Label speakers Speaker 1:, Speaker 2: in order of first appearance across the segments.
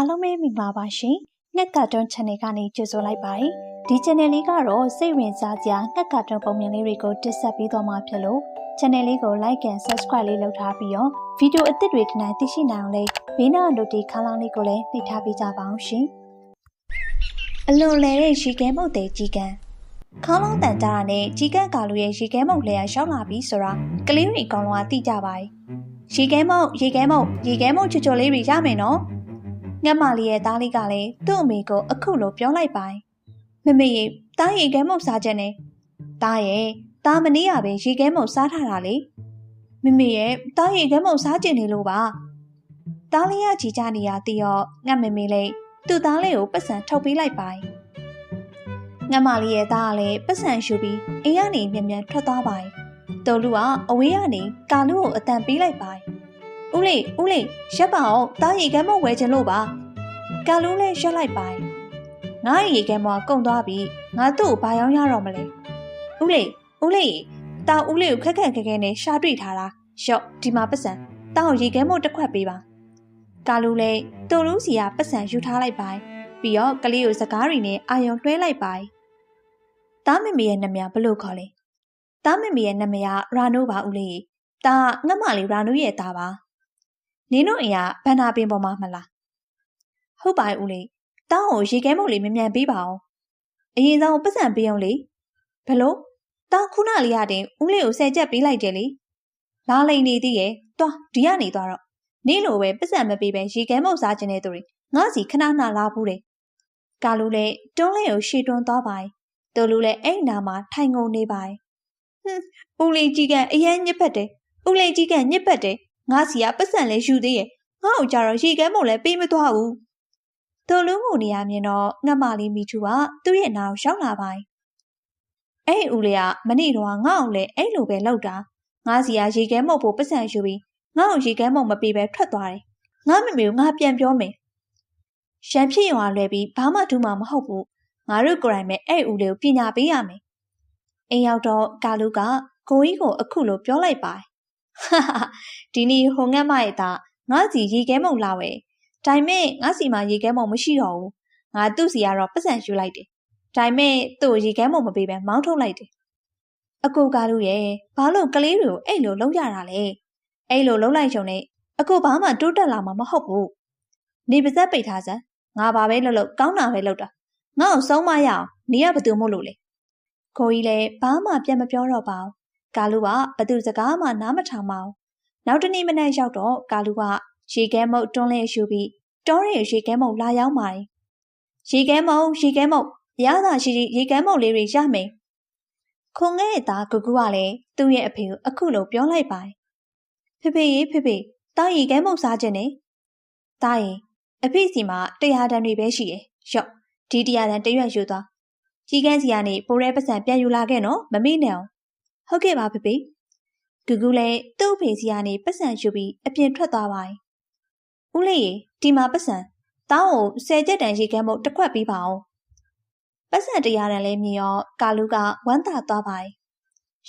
Speaker 1: အားလုံးပဲမိပါပါရှင်။ငှက်ကတွန်း channel ကနေကြိုဆိုလိုက်ပါတယ်။ဒီ channel လေးကတော့စိတ်ဝင်စားစရာငှက်ကတွန်းပုံမြင်လေးတွေကိုတင်ဆက်ပေးသွားမှာဖြစ်လို့ channel လေးကို like and subscribe လေးလုပ်ထားပြီးတော့ဗီဒီယိုအသစ်တွေခဏသိရှိနိုင်အောင်လေးဘေးနား notification ခေါင်းလောင်းလေးကိုလည်းနှိပ်ထားပေးကြပါအောင်ရှင်။အလွန်လဲတဲ့ရေခဲမုတ်တဲ့ကြီးကန်းခေါင်းလုံးတန်ကြတာနဲ့ကြီးကန်းကာလူရဲ့ရေခဲမုတ်လဲရရှောက်လာပြီဆိုတာကလေးတွေအကောင်လုံးကသိကြပါတယ်။ရေခဲမုတ်ရေခဲမုတ်ရေခဲမုတ်ချွတ်ချွတ်လေးတွေရမယ်နော်။ ငှက်မလေးရဲ့သားလေးကလည်းသူ့အမေကိုအခုလိုပြောလိုက်ပိုင်းမမေရေတားရေခဲမုတ်စားချက်နဲ့တားရဲ့တားမနေရပဲရေခဲမုတ်စားထားတာလေမမေရဲ့တားရေခဲမုတ်စားကျင်နေလို့ပါတားလေးကကြည်ကြနေရတည်ရောငှက်မမေလေးသူ့သားလေးကိုပတ်စံထုတ်ပေးလိုက်ပိုင်းငှက်မလေးရဲ့သားကလည်းပတ်စံရှူပြီးအိမ်ကနေမြန်မြန်ထွက်သွားပိုင်းတော်လူကအဝေးကနေကာလူကိုအတန်ပေးလိုက်ပိုင်း ဦးလေးဦးလေးရက်ပါအောင်တားရီကမ်းမဝဲချင်လို့ပါကာလူးလည်းရက်လိုက်ပိုင်းငါ့ရီကမ်းမကုံသွားပြီငါတို့ဘာရောက်ရတော့မလဲဦးလေးဦးလေးတာဦးလေးကိုခက်ခက်ခဲခဲနဲ့ရှာတွေ့ထားတာရှော့ဒီမှာပတ်စံတောင်းရီကမ်းမတစ်ခွက်ပေးပါကာလူးလည်းတူလူစီကပတ်စံယူထားလိုက်ပိုင်းပြီးတော့ကလေးကိုစကားရီနဲ့အာယုံလွှဲလိုက်ပိုင်းတားမမေရဲ့နာမည်ဘလို့ခေါ်လဲတားမမေရဲ့နာမည်ကရာနိုးပါဦးလေးတာငတ်မလေးရာနိုးရဲ့တာပါ နင်းတို့အိမ်ကဘန္နာပင်ပေါ်မှာမလားဟုတ်ပါရဲ့ဦးလေးတောင်းကိုရေခဲမုတ်လေးမမြန်ပေးပါအောင်အရင်ဆုံးပတ်စံပေးအောင်လေဘလို့တောင်းခုနလေးရတင်ဦးလေးကိုဆယ်ချက်ပေးလိုက်တယ်လေလာလိန်နေသေးရဲ့တွားဒီကနေသွားတော့နေလိုပဲပတ်စံမပေးပဲရေခဲမုတ်စားခြင်းတဲ့သူတွေငါစီခဏခဏလာဘူးတယ်ကာလူလည်းတွန်းလေးကိုရှေ့တွန်းသွားပါတူလူလည်းအဲ့နာမှာထိုင်ကုန်နေပါဟွန်းဦးလေးကြီးကအရန်ညစ်ဖက်တယ်ဦးလေးကြီးကညစ်ဖက်တယ် ငါစီကပတ်စံလဲယူသေးရဲ့ငါ့ကိုကြတော့ရေခဲမုံလဲပေးမသွားဘူးတော်လုံးကိုနေရမြင်တော့ငှက်မလေးမိချူကသူ့ရဲ့နာကိုရောက်လာပိုင်းအဲ့ဦးလေးကမနေ့တော့ငါ့အောင်လဲအဲ့လိုပဲလောက်တာငါစီကရေခဲမုံဖို့ပတ်စံယူပြီးငါ့ကိုရေခဲမုံမပေးပဲထွက်သွားတယ်ငါမမေကိုငါပြန်ပြောမယ်ရှမ်းဖြစ်ရုံကလွယ်ပြီးဘာမှထူးမှာမဟုတ်ဘူးငါတို့ကိုယ်တိုင်ပဲအဲ့ဦးလေးကိုပညာပေးရမယ်အိမ်ရောက်တော့ကာလူကကိုကြီးကိုအခုလိုပြောလိုက်ပါဟာ ဒီနေ့ဟိုငတ်မရဲ့သားငါစီရေခဲမုံလာဝဲဒါပေမဲ့ငါစီမှာရေခဲမုံမရှိတော့ဘူးငါသူ့စီကတော့ပတ်စံယူလိုက်တယ်ဒါပေမဲ့သူ့ရေခဲမုံမပေးပဲမောင်းထုတ်လိုက်တယ်အကူကားလို့ရဲ့ဘာလို့ကလေးတွေကိုအဲ့လိုလုံးရတာလဲအဲ့လိုလုံးလိုက်ချုံနဲ့အကူဘာမှတိုးတက်လာမှာမဟုတ်ဘူးနေပါဇက်ပိတ်ထားစမ်းငါဘာပဲလုပ်လို့ကောင်းတာပဲလုပ်တာငါ့ကိုဆုံးမရအောင်နေရဘသူမို့လို့လေကိုကြီးလည်းဘာမှပြန်မပြောတော့ပါဘူး ကာလူကဘသူစကားမှနားမထောင်ပါဘူးနောက်တနေ့မနက်ရောက်တော့ကာလူကရေခဲမုတ်တွန်းလဲယူပြီးတောရဲ့ရေခဲမုတ်လာရောက်ပါတယ်ရေခဲမုတ်ရေခဲမုတ်ရတာရှိရှိရေခဲမုတ်လေးတွေရမယ်ခုံငဲ့သားဂူဂူကလည်းသူ့ရဲ့အဖေကိုအခုလိုပြောလိုက်ပါတယ်ဖေဖေရေဖေဖေတားရေခဲမုတ်စားခြင်းနဲ့တားရင်အဖေစီမှာတရားတန်တွေပဲရှိတယ်ရော့ဒီတရားတန်တရွက်ယူသွားကြီးကန်းစီကနေပိုရဲပစံပြန်ယူလာခဲ့နော်မမေ့နဲ့အောင် ဟုတ်ကဲ့ပါဖေဖေဂူဂူလည်းသူ့ဖေစီကနေပတ်စံယူပြီးအပြင်ထွက်သွားပါဦးလေးရေဒီမှာပတ်စံတောင်းကိုဆယ်ချက်တန်ရေကမ်းမို့တစ်ခွက်ပြီးပါအောင်ပတ်စံတရားတန်လည်းမြင်ရောကာလူကဝမ်းသာသွားပါ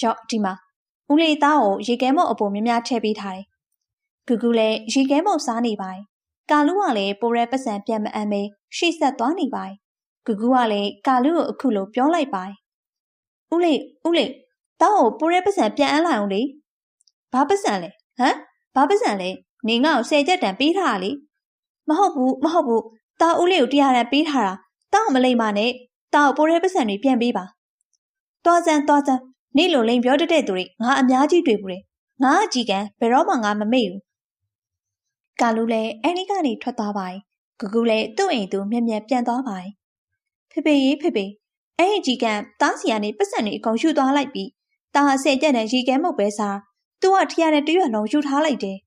Speaker 1: ရော့ဒီမှာဦးလေးသားကိုရေကဲမို့အပေါ်များများထည့်ပေးထားတယ်ဂူဂူလည်းရေကဲမို့စားနေပါကာလူကလည်းပိုရဲပတ်စံပြန်မအမ်းမေးရှေ့ဆက်သွားနေပါဂူဂူကလည်းကာလူကိုအခုလိုပြောလိုက်ပါဦးလေးဦးလေး တောင်းကိုပိုရဲပတ်စံပြန်အမ်းလိုက်အောင်လေဘာပတ်စံလဲဟမ်ဘာပတ်စံလဲနေငါ့ကိုဆယ်ချက်တန်ပေးထားတာလေမဟုတ်ဘူးမဟုတ်ဘူးတာဦးလေးကိုတရားတန်ပေးထားတာတောင်းမလိမ့်ပါနဲ့တာကိုပိုရဲပတ်စံတွေပြန်ပေးပါသွားစမ်းသွားစမ်းနေလိုလိန်ပြောတတ်တဲ့သူတွေငါအများကြီးတွေ့ဘူးတယ်ငါအကြည့်ကန်ဘယ်တော့မှငါမမေ့ဘူးကာလူလည်းအဲ့ဒီကနေထွက်သွားပါဂူဂူလည်းသူ့အိမ်သူမြက်မြက်ပြန်သွားပါဖေဖေရေးဖေဖေအဲ့ဒီကြီးကန်တားစီကနေပတ်စံတွေအကုန်ယူသွားလိုက်ပြီး တာဟာဆယ်ကြက်နဲ့ရေခဲမုတ်ပဲစားသူကထရတဲ့တရွက်လုံးယူထားလိုက်တယ်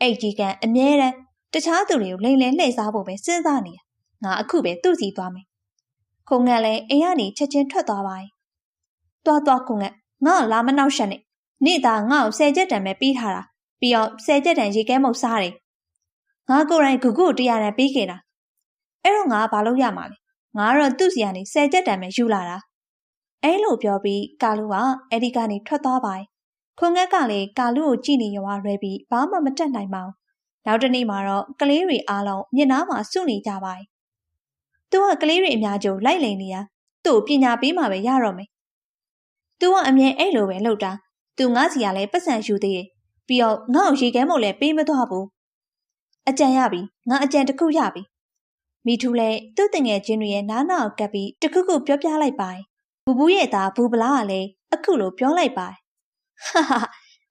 Speaker 1: အဲ့ကြီးကအမြဲတမ်းတခြားသူတွေကိုလိန်လဲလှည့်စားဖို့ပဲစဉ်းစားနေတာငါအခုပဲသူ့စီသွားမယ်ခုံငက်လည်းအိမ်ကနေချက်ချင်းထွက်သွားပါ යි သွားသွားခုံငက်ငါ့လာမနှောက်ရှက်နဲ့နေ့သားငါ့ကိုဆယ်ချက်တန်ပဲပြီးထားတာပြီးတော့ဆယ်ချက်တန်ရေခဲမုတ်စားတယ်ငါကိုယ်တိုင်ဂုဂုတရားတန်ပြီးခဲ့တာအဲ့တော့ငါဘာလုပ်ရမှာလဲငါတော့သူ့စီကနေဆယ်ချက်တန်ပဲယူလာတာ အဲ့လိုပြောပြီးကာလူကအဲ့ဒီကနေထွက်သွားပါ යි ခွန်ငက်ကလည်းကာလူကိုကြည့်နေရွာရွဲပြီးဘာမှမတက်နိုင်ပါဘူး နောက်တနေ့မှာတော့ကလေးတွေအားလုံးမျက်နှာမှာစုနေကြပါတယ်။သူကကလေးတွေအများကြီးလိုက်လိန်နေရသူ့ပညာပေးမှပဲရတော့မယ်။ तू ကအမြဲအဲ့လိုပဲလုပ်တာ။ तू ငါးစီကလည်းပတ်စံယူသေးတယ်။ပြီးတော့ငါ့ကိုရေခဲမို့လည်းပေးမသွားဘူး။အကြံရပြီငါအကြံတစ်ခုရပြီ။မိထူလည်းသူ့တငယ်ချင်းတွေရဲ့နားနာကိုကပ်ပြီးတခုခုပြောပြလိုက်ပါတယ်။ ဘူဘူးရဲ့သားဘူပလားကလည်းအခုလိုပြောလိုက်ပါတယ်။ဟာဟာ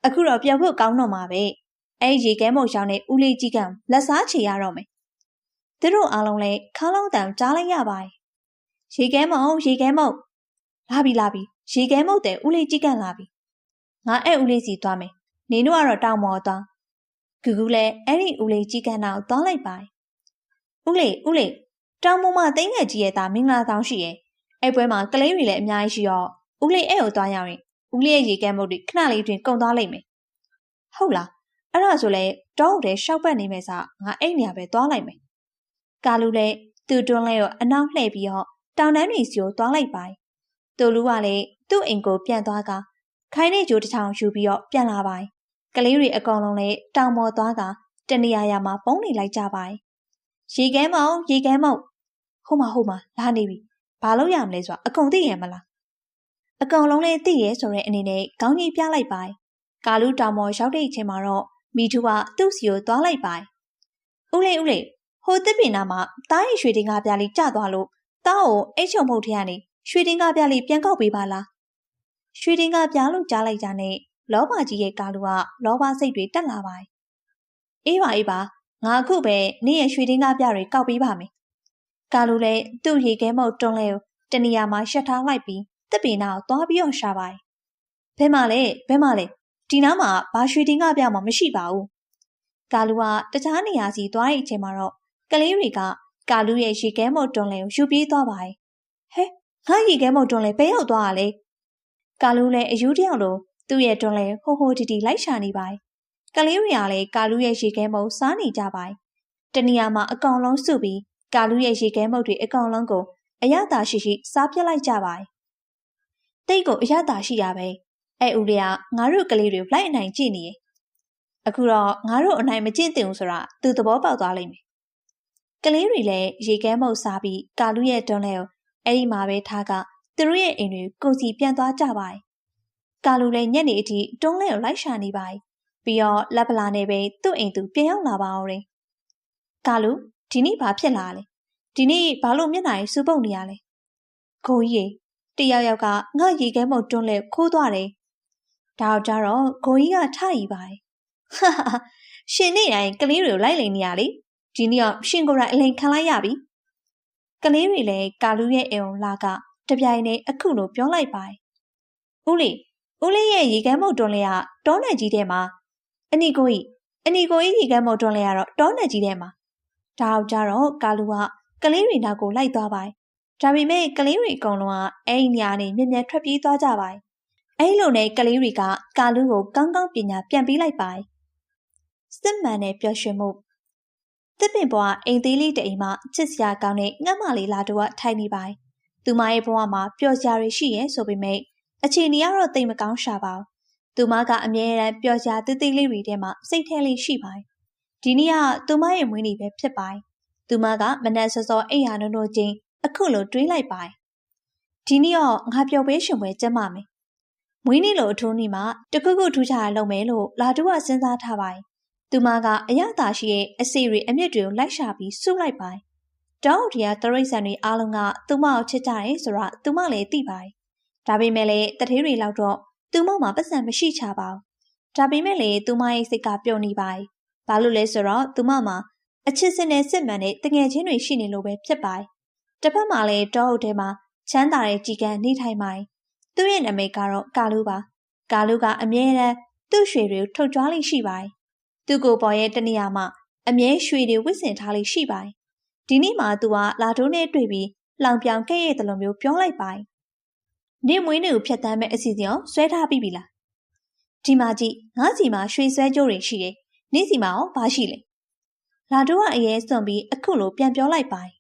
Speaker 1: အခုတော့ပြောဖို့ကောင်းတော့မှာပဲ။အဲ့ရေခဲမို့ရှောင်းတဲ့ဦးလေးကြီးကလက်စားချေရတော့မယ်။သူတို့အားလုံးလည်းခါလုံးတန်ကြားလိုက်ရပါတယ်။ရေခဲမုံရေခဲမုံလာပြီလာပြီရေခဲမုတ်တဲ့ဦးလေးကြီးကန်လာပြီငါအဲ့ဦးလေးစီသွားမယ်နင်တို့ကတော့တောင်မော်သွားဂူဂူလည်းအဲ့ဒီဦးလေးကြီးကန်တော့သွားလိုက်ပါဦးလေးဦးလေးတောင်မော်မှာတိတ်ငယ်ကြီးရဲ့သားမင်္ဂလာဆောင်ရှိရဲ့ အဲ့ပွဲမှာကလေးတွေလည်းအများကြီးရှိတော့ဦးလေးအဲ့ကိုသွားရရင်ဦးလေးရဲ့ရေခဲမုတ်တွေခဏလေးတွင်ကုန်သွားလိမ့်မယ်ဟုတ်လားအဲ့ဒါဆိုလဲတောအုပ်ထဲရှောက်ပတ်နေမယ်စားငါအဲ့နေရာပဲသွားလိုက်မယ်ကာလူလည်းသူ့တွန်းလဲကိုအနောက်လှည့်ပြီးတော့တောင်တန်းတွေစီကိုသွားလိုက်ပါတယ်တူလူကလည်းသူ့အိမ်ကိုပြန်သွားကခိုင်းတဲ့ကြိုးတစ်ချောင်ယူပြီးတော့ပြန်လာပါတယ်။ကလေးတွေအကောင်လုံးလည်းတောင်ပေါ်သွားကတနေရာရာမှာပုံနေလိုက်ကြပါတယ်။ရေခဲမောင်ရေခဲမောင်ဟိုမှာဟိုမှာလာနေပြီ။ ဘာလို့ရမလဲဆိုတာအကုန်သိရမလား။အကောင်လုံးလည်းသိရဲဆိုတဲ့အနေနဲ့ခေါင်းကြီးပြလိုက်ပါတယ်။ကာလူတောင်ပေါ်ရောက်တဲ့အချိန်မှာတော့မိထူကသူ့စီကိုသွားလိုက်ပါတယ်။ဦးလေးဦးလေးဟိုတစ်ပင်နာမှာတားရီရွှေတင်ကားပြားလေးကျသွားလို့တားကိုအိတ်ချုံမှုတ်ထရနေရွှေတင်းကားပြလေးပြန်ကောက်ပေးပါလားရွှေတင်းကားပြလို့ကြားလိုက်ကြနဲ့လောဘကြီးရဲ့ကာလူကလောဘစိတ်တွေတက်လာပါတယ်အေးပါအေးပါငါအခုပဲနေ့ရဲ့ရွှေတင်းကားပြတွေကောက်ပေးပါမယ် ကာလူလည်းသူ့ရေခဲမုတ်တွန်းလဲကိုတနေရာမှာရှက်ထားလိုက်ပြီးတစ်ပင်နာကိုသွားပြီးတော့ရှာပါတယ်ဘဲမလဲဘဲမလဲဒီနားမှာဘာရွှေတင်းကားပြမှမရှိပါဘူးကာလူကတခြားနေရာစီသွားတဲ့အချိန်မှာတော့ကလေးတွေကကာလူရဲ့ရေခဲမုတ်တွန်းလဲကိုယူပြေးသွားပါတယ်ဟဲငါရီခဲမုတ်တွန်းလဲဘဲရောက်သွားတာလေကာလူလည်းအယူတယောက်လိုသူ့ရဲ့တွန်းလဲဟိုဟိုတီတီလိုက်ရှာနေပါတယ်ကလေးတွေကလည်းကာလူရဲ့ရေခဲမုတ်စားနေကြပါတယ်တနေရာမှာအကောင်လုံးစုပြီး ကာလူရဲ့ရေခဲမုတ်တွေအကောင်လုံးကိုအရသာရှိရှိစားပြစ်လိုက်ကြပါတယ်တိတ်ကိုအရသာရှိရပဲအဲဦးလေးကငါတို့ကလေးတွေလိုက်အနိုင်ကြည့်နေရဲ့အခုတော့ငါတို့အနိုင်မကျင့်သင့်ဘူးဆိုတာသူသဘောပေါက်သွားလိမ့်မယ်ကလေးတွေလည်းရေခဲမုတ်စားပြီးကာလူရဲ့တွန်းလဲကိုအဲ့ဒီမှာပဲထားကသူတို့ရဲ့အိမ်တွေကိုစီပြန်သွားကြပါတယ်။ကာလူလည်းညက်နေအထိတွန်းလဲကိုလိုက်ရှာနေပါတယ်။ပြီးတော့လက်ပလာနဲ့ပဲသူ့အိမ်သူပြန်ရောက်လာပါအောင်တယ်။ကာလူ ဒီနေ့ဘာဖြစ်လာလဲ။ဒီနေ့ဘာလို့မျက်နှာကြီးစူပုတ်နေရလဲ။ခိုးကြီးတယောက်ယောက်ကငါရေခဲမုတ်တွန်းလဲခိုးသွားတယ်။ဒါတော့ကြတော့ခိုးကြီးကထရီပါတယ်။ဟာဟာရှင်နေတိုင်းကလေးတွေကိုလိုက်လိန်နေရလေ။ဒီနေ့ကရှင်ကိုယ်တိုင်အလိန်ခံလိုက်ရပြီ။ကလေးတွေလည်းကာလူရဲ့အိမ်လာကတပြိုင်တည်းအခုလိုပြောလိုက်ပါတယ်။ဦးလေးဦးလေးရဲ့ရေကမ်းမုတ်တွန်းလေးကတောနယ်ကြီးထဲမှာအနီကိုကြီးအနီကိုကြီးရေကမ်းမုတ်တွန်းလေးကတော့တောနယ်ကြီးထဲမှာ ဒါအောင်ကြတော့ကာလူကကလေးတွေနောက်ကိုလိုက်သွားပါတယ်။ဒါပေမဲ့ကလေးတွေအကုန်လုံးကအဲ့ဒီနေရာနေမြင်မြန်ထွက်ပြေးသွားကြပါတယ်။အဲ့လိုနဲ့ကလေးတွေကကာလူကိုကောင်းကောင်းပညာပြန်ပေးလိုက်ပါတယ်။စစ်မှန်တဲ့ပျော်ရွှင်မှုတစ်ပင်ဘွားအိမ်သေးလေးတအိမ်မှာချစ်စရာကောင်းတဲ့ငှက်မလေးလာတော့ထိုင်နေပါ යි ။သူမရဲ့ဘဝမှာပျော်စရာတွေရှိရဲ့ဆိုပေမဲ့အခြေအနေကတော့တိတ်မကောင်းရှာပါဘူး။သူမကအမြဲတမ်းပျော်စရာတိတ်တိတ်လေးတွေထဲမှာစိတ်ထဲလေးရှိပါ යි ။ ဒီနေ့ကသူမရဲ့မွေးနေ့ပဲဖြစ်ပါ යි ။သူမကမနက်စောစောအိမ်ရနုံနုံချင်းအခုလိုတွေးလိုက်ပါ යි ။ဒီနေ့တော့ငါပျော်ပေးရှင်ပွဲကျင်းပါမယ်။မွေးနေ့လိုအထိုးနေ့မှာတခုခုထူးခြားရလုပ်မယ်လို့လာတူကစဉ်းစားထားပါ යි ။သူမကအရသာရှိရဲ့အစီတွေအမြင့်တွေကိုလိုက်ရှာပြီးစုလိုက်ပါတောင်းတရားတရိတ်ဆန်တွေအားလုံးကသူမကိုချစ်ကြတယ်ဆိုတော့သူမလည်းသိပါတယ်ဒါပေမဲ့လည်းတထေးတွေလောက်တော့သူမမှာပတ်စံမရှိချပါဘူးဒါပေမဲ့လည်းသူမရဲ့စိတ်ကပျော်နေပါတယ် ဘာလို့လဲဆိုတော့သူမမှာအချစ်စင်နဲ့စစ်မှန်တဲ့တငယ်ချင်းတွေရှိနေလို့ပဲဖြစ်ပါတယ်တစ်ဖက်မှာလည်းတောအုပ်ထဲမှာချမ်းသာတဲ့ကြည်ကံနေထိုင်ပါတယ်သူ့ရဲ့နာမည်ကတော့ကာလူပါကာလူကအမြဲတမ်းသူ့ရွှေတွေကိုထုတ်ကြွားလိရှိပါတယ်သူ့ကိုယ်ပေါ်ရဲ့တနေရာမှာအမြဲရွှေတွေဝစ်စင်ထားလေးရှိပါတယ်။ဒီနေ့မှသူကလာတိုးနဲ့တွေ့ပြီးလောင်ပြောင်ခဲ့ရတဲ့လိုမျိုးပြောလိုက်ပါတယ်။နေမွေးနေကိုဖြတ်တမ်းမဲ့အစီအစဉ်ကိုဆွဲထားပြီးပြီလား။ဒီမှာကြည့်ငါးစီမှာရွှေဆွဲကြိုးတွေရှိတယ်။ နေ့စီမှာရောဘာရှိလဲ။လာတိုးကအရေးစွန်ပြီးအခုလိုပြန်ပြောလိုက်ပါတယ်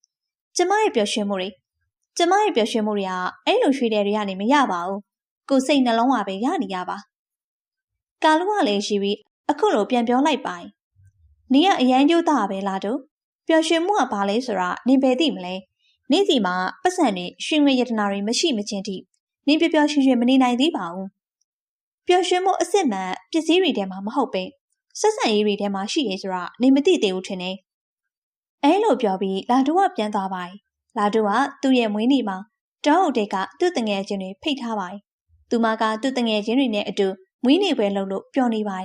Speaker 1: ။ကျမရဲ့ပျော်ရွှင်မှုတွေကျမရဲ့ပျော်ရွှင်မှုတွေကအဲ့လိုရွှေတွေတွေကနေမရပါဘူး။ကိုယ်စိတ်နှလုံးကပဲရနေရပါ။ကာလူကလည်းရှိပြီးအခုလိုပြန်ပြောလိုက်ပိုင်နင်ကအရန်ကျိုးသားပဲလားတို့ပျော်ရွှင်မှုကဘာလဲဆိုတာနင်ပဲသိမလဲနေ့စီမှာပတ်စံတွေရွှေငွေရတနာတွေမရှိမချင်းထိနင်ပျော်ပျော်ရွှင်ရွှင်မနေနိုင်သေးပါဘူးပျော်ရွှင်မှုအစ်စ်မှန်ပစ္စည်းတွေထဲမှာမဟုတ်ပဲ ဆက်ဆံရေးတွေထဲမှာရှိရဲဆိုတာနင်မသိသေးဘူးထင်တယ်အဲလိုပြောပြီးလာတို့ကပြန်သွားပါလာတို့ကသူ့ရဲ့မွေးနေ့မှာတောအုပ်တဲကသူ့တငယ်ချင်းတွေဖိတ်ထားပါသူမကသူ့တငယ်ချင်းတွေနဲ့အတူမွေးနေ့ပွဲလုပ်လို့ပျော်နေပါ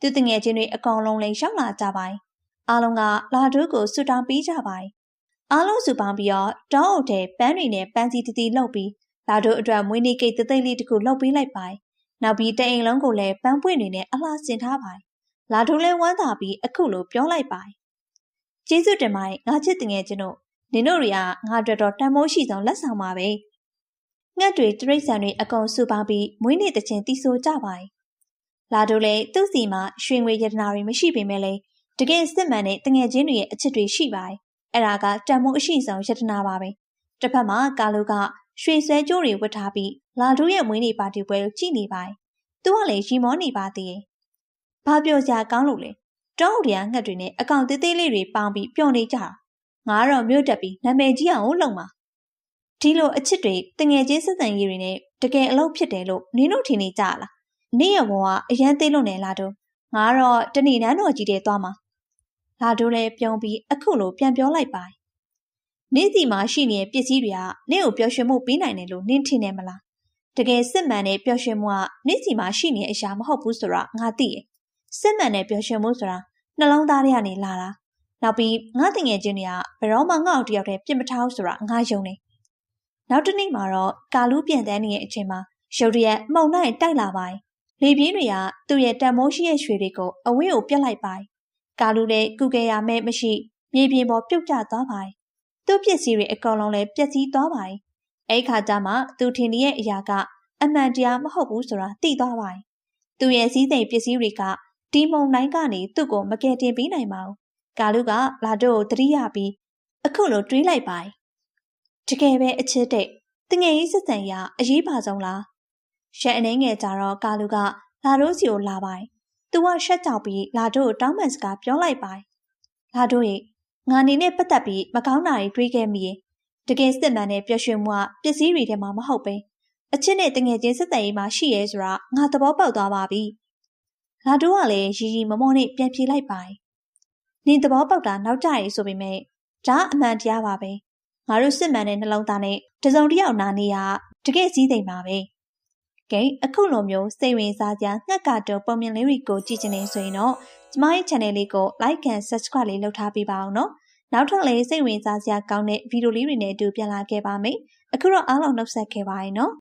Speaker 1: သူတငယ်ချင်းတွေအကောင်လုံးလည်းရောက်လာကြပါအားလုံးကလာဒိုးကိုဆူတောင်းပေးကြပါအားလုံးစုပေါင်းပြီးတော့တောင်းအုပ်ထဲပန်းတွေနဲ့ပန်းစီတီတီလှုပ်ပြီးလာဒိုးအတွက်မွေးနေ့ကိတ်တသိမ့်လေးတစ်ခုလှုပ်ပေးလိုက်ပါနောက်ပြီးတအိမ်လုံးကိုလည်းပန်းပွင့်တွေနဲ့အလှဆင်ထားပါ လာဒိုးလည်းဝမ်းသာပြီးအခုလိုပြောလိုက်ပါကျေးဇူးတင်ပါတယ်ငါချစ်တငယ်ချင်းတို့နင်တို့တွေကငါအတွက်တော့တန်မိုးရှိဆုံးလက်ဆောင်ပါပဲငှက်တွေတရိတ်ဆန်တွေအကုန်စုပေါင်းပြီးမွေးနေ့တခြင်းတီးဆိုကြပါလာတို့လည်းသူ့စီမှာရွှေငွေရတနာတွေမရှိပေမဲ့လည်းတကယ်စစ်မှန်တဲ့တငယ်ချင်းတွေရဲ့အချစ်တွေရှိပါတယ်။အဲ့ဒါကတန်မိုးအရှိဆုံးရတနာပါပဲ။တစ်ဖက်မှာကာလိုကရွှေဆွဲကြိုးတွေဝတ်ထားပြီးလာတို့ရဲ့မွေးနေ့ပါတီပွဲကိုကြည့်နေပါတယ်။သူကလည်းရီမောနေပါသေးတယ်။ ဘာပြောစရာကောင်းလို့လဲ။တောင်းတရာငှက်တွေနဲ့အကောင်သေးသေးလေးတွေပေါင်းပြီးပျော်နေကြတာ။ငါတော့မြို့တက်ပြီးနာမည်ကြီးအောင်လုပ်မှာ။ဒီလိုအချစ်တွေတငယ်ချင်းစက်တန်ကြီးတွေနဲ့တကယ်အလုပ်ဖြစ်တယ်လို့နင်းတို့ထင်နေကြလားနေ့ရဘဝအရန်သေးလို့နေလာတော့ငါတော့တဏီနန်းတော်ကြီးတဲ့သွားမှာလာတို့လည်းပြုံးပြီးအခုလိုပြန်ပြောလိုက်ပါနေ့စီမှာရှိနေတဲ့ပစ္စည်းတွေကနေ့ကိုပျော်ရွှင်မှုပေးနိုင်တယ်လို့နင်းထင်တယ်မလားတကယ်စစ်မှန်တဲ့ပျော်ရွှင်မှုကနေ့စီမှာရှိနေတဲ့အရာမဟုတ်ဘူးဆိုတော့ငါသိတယ် စစ်မှန်တဲ့ပျော်ရွှင်မှုဆိုတာနှလုံးသားထဲကနေလာတာနောက်ပြီးငါတငယ်ချင်းတွေကဘယ်တော့မှငါ့ကိုတယောက်တည်းပြစ်မထားဘူးဆိုတာငါယုံတယ်နောက်တစ်နေ့မှာတော့ကာလူးပြန်တန်းနေတဲ့အချိန်မှာရုတ်တရက်မှုန်နိုင်တိုက်လာပါတယ်လေပြင်းတွေကသူ့ရဲ့တန်မိုးရှိရဲ့ရွှေတွေကိုအဝင်းကိုပြတ်လိုက်ပါကာလူလည်းကုကေရမဲ့မရှိမြေပြင်ပေါ်ပြုတ်ကျသွားပါသူ့ပစ္စည်းတွေအကောင်လုံးလည်းပျက်စီးသွားပါအဲ့ခါကျမှသူထင်နေတဲ့အရာကအမှန်တရားမဟုတ်ဘူးဆိုတာသိသွားပါသူ့ရဲ့စည်းစိမ်ပစ္စည်းတွေက ဒီမုံနိုင်ကနေသူ့ကိုမကယ်တင်ပေးနိုင်ပါဘူးကာလူကလာတို့ကိုတတိယပြီးအခုလိုတွေးလိုက်ပါတကယ်ပဲအချစ်တဲ့တငယ်ကြီးစစ်စံရအရေးပါဆုံးလားရှက်အနေငယ်ကြတော့ကာလူကလာတို့စီကိုလာပိုင်။သူကရှက်ကြောက်ပြီးလာတို့ကိုတောင်းပန်စကားပြောလိုက်ပိုင်။လာတို့ရဲ့ငါနေနဲ့ပတ်သက်ပြီးမကောင်းတာတွေတွေးခဲ့မိရင်တကယ်စစ်မှန်တဲ့ပျော်ရွှင်မှုကပစ္စည်းတွေထဲမှာမဟုတ်ပဲအချစ်နဲ့တငယ်ချင်းစစ်တဲ့ရေးမှာရှိရဲဆိုတာငါသဘောပေါက်သွားပါပြီ။ လာတို့ကလည်းရီရီမမောနဲ့ပြန်ပြေးလိုက်ပိုင်။နင်သဘောပေါက်တာနောက်ကျရေးဆိုပေမဲ့ဒါအမှန်တရားပါပဲ။ငါတို့စစ်မှန်တဲ့နှလုံးသားနဲ့တစုံတစ်ယောက်နာနေရတကယ်စည်းစိမ်ပါပဲ။ကဲအခုလိုမျိုးစိတ်ဝင်စားစရာငှက်ကတော့ပုံမြင်လေးတွေကိုကြည့်ချင်နေဆိုရင်တော့ကျမရဲ့ channel လေးကို like and subscribe လေးလုပ်ထားပေးပါအောင်နော်နောက်ထပ်လည်းစိတ်ဝင်စားစရာကောင်းတဲ့ဗီဒီယိုလေးတွေနဲ့အတူပြန်လာခဲ့ပါမယ်အခုတော့အားလုံးနှုတ်ဆက်ခဲ့ပါရင်နော်